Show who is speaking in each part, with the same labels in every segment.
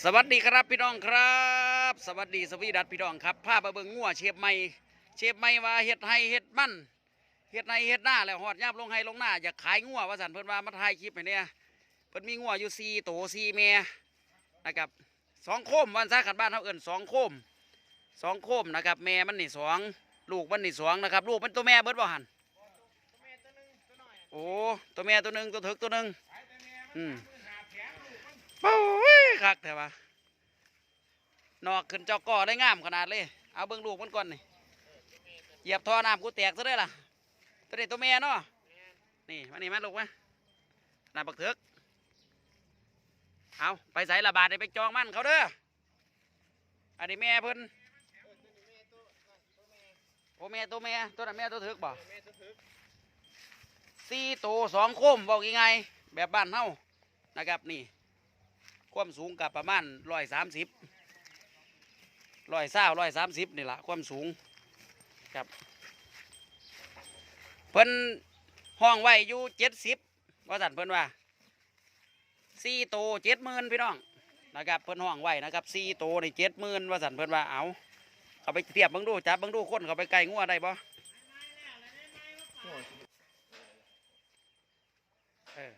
Speaker 1: สวัสดีครับพี่น้องครับ สวัสดีสวีดัตพี่น้องครับพาไปเบิ่งงัวเชฟใหม่เชฟใหม่ว่าเฮ็ดให้เฮ็ดมันเฮ็ดในเฮ็ดหน้าแล้วหอดยาบลงให้ลงหน้าอยากขายงัวว่าสันเพิ่นว่ามาถ่ายคลิปเนี่ยเพิ่นมีงัวอยู่สี่โตสี่แม่นะครับสองโคมวันซ่าขันบ้านเขาเอิ้นสองโคมสองโคมนะครับแม่มันนี่สองลูกมันนี่สองนะครับลูกเป็นตัวแม่เบิดบ่หันโอ้ตัวแม่ตัวหนึ่งตัวถึกตัวหนึ่งอืม คักแท้วะนอกขึ้นเจ้าก่อได้งามขนาดเลย เอาเบิ้งลูกมันก่อนนี่เหยียบท่อน้ำกูแตกซะได้ล่ะ ตัวนี้ตัวแม่เนาะ นี่มานี่มาลูกมาน้ำบักเถือกเอาไปใส่ระบาดได้ไปจองมันเขาเด้อ อันนี้แม่เพิ่นโอ้แม่ตัวแม่ตัวนั้นแม่ตัวเถือกบ่สี่ตัวสองคมบอกยังไงแบบบ้านเฮานะครับนี่ ความสูงกับประมาณร้อยสามสิบร้อยเศร้าร้อยสามสิบนี่แหละความสูงครับเพิ่นห้องไว้อยู่เจ็ดสิบว่าสันเพิ่นว่าสี่โตเจ็ดหมื่นพี่น้องนะครับเพิ่นห้องไว้นะครับสี่โตในเจ็ดหมื่นว่าสันเพิ่นว่าเอาเขาไปเทียบบังดูจับบังดูคนเขาไปไกลงัวได้ปะเออ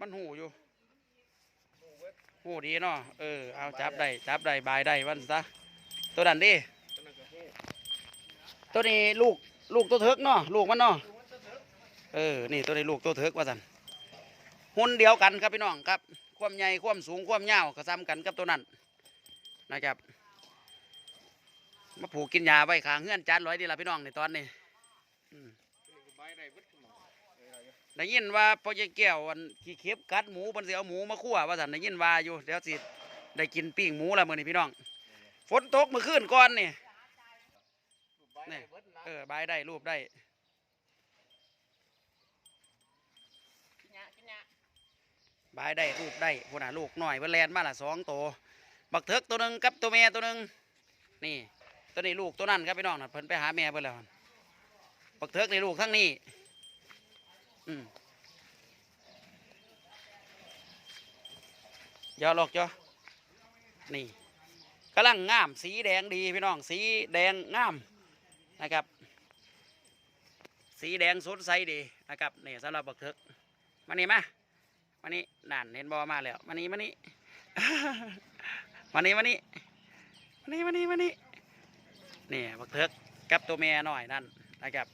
Speaker 1: มันหูอยู่ หูดีเนาะเออเอาจับได้จับได้บายได้วันซะตัวดันดิตัวนี้ลูกลูกตัวเถิกเนาะลูกมันเนาะเออนี่ตัวนี้ลูกตัวเถิกว่าสันหุ่นเดียวกันครับพี่น้องครับ ความใหญ่ความสูงความยาวก็ซ้ำกันกับตัวนั้นนะครับมาผูกกินยาไว้ขางเฮือนจานร้อยดีละพี่น้องในตอนนี้อืม ได้ยินว่าพอจะแก้วอันขี้เข็บกัดหมูเพิ่นสิเอาหมูมาคั่วว่าสันได้ยินว่าอยู่เดี๋ยวสิได้กินปิ้งหมูแล้วมื้อนี้พี่น้อง ฝนตกเมื่อคืนก่อนนี่นี่เออบายได้รูปได้บายได้รูปได้พวกน่ะลูกหน่อยเพิ่นแลนมาละสองตัวบักเถิกตัวหนึ่งกับตัวแม่ตัวหนึ่งนี่ตัวนี้ลูกตัวนั้นครับพี่น้องน่ะเพิ่นไปหาแม่เพิ่นแล้วบักเถิกในลูกทั้งนี้อืม ย่อหลอกยอนี่กำลังงามสีแดงดีพี่น้องสีแดงงามนะครับ สีแดงสดใสดีนะครับนี่สำหรับบักเถิกมานี่มามานี่นั่นเห็นบอมาแล้วมานี่มานี่มานี่มานี่มานี่มานี่มานี่นี่บักเถิกกับตัวแม่หน่อยนั่นนะครับ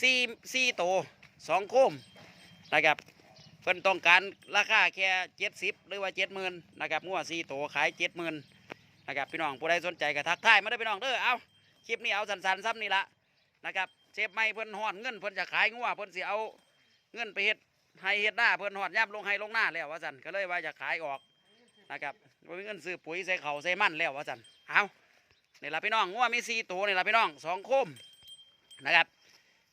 Speaker 1: สี่สี่โต สองโคมนะครับเพิ่นต้องการราคาแค่เจ็ดสิบหรือว่าเจ็ดหมื่นนะครับงัวสี่โตวขายเจ็ดหมื่นนะครับพี่น้องผู้ใดสนใจก็ทักทายมาได้พี่น้องเด้อเอาคลิปนี้เอาสันๆซ้ำนี่ละนะครับเชฟไม่เพิ่นหอดเงินเพิ่นจะขายงัวเพิ่นสิเอาเงินไปเฮ็ดให้เฮ็ดหน้าเพิ่นหอดย่ำลงให้ลงหน้าแล้วว่าสันก็เลยว่าจะขายออกนะครับบ่มีเงินซื้อปุ๋ยใส่เขาใส่มันแล้วว่าสันเอานี่ละพี่น้องงัวมีสี่ตัวนี่ละพี่น้องสองโคมนะครับ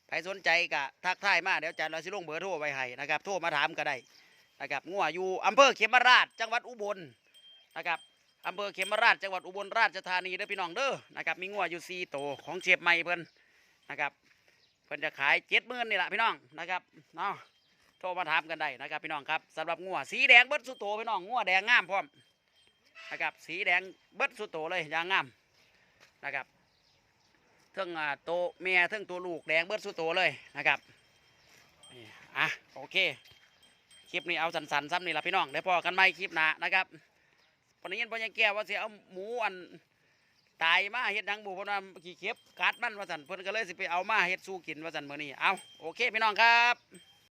Speaker 1: ใครสนใจก็ทักทายมาเดี๋ยวจันเราสิลงเบอร์โทรไว้ให้นะครับโทรมาถามก็ได้นะครับงัวอยู่อำเภอเขมราชจังหวัดอุบลนะครับอำเภอเขมราชจังหวัดอุบลราชธานีเด้อพี่น้องเด้อนะครับมีงัวอยู่สี่ตัวของเชฟใหม่เพิ่นนะครับเพิ่นจะขายเจ็ดหมื่นนี่แหละพี่น้องนะครับเนาะโทรมาถามกันได้นะครับพี่น้องครับสำหรับงัวสีแดงเบิดสุดโตพี่น้องงัวแดงงามพร้อมนะครับสีแดงเบิดสุดโตเลยยางงามนะครับ ทั้งตัวเมียเทั้งตัวลูกแดงเบิดสุดโตวเลยนะครับนี่อะโอเค คลิปนี้เอาสันๆซ้ำนี่ละพี่น้องเดี๋ยวพอกันไหม่คลิปหน้านะครับปนนี้ยินพ่อยังแก้วว่าเสียเอาหมูอันตายมาเฮ็ดดังบุเพราะว่าขี้เข็บกัดมันว่าสันเพิ่นก็เลยสิไปเอามาเฮ็ดสู้กินว่าสันเมื่อนี้เอาโอเคพี่น้องครับ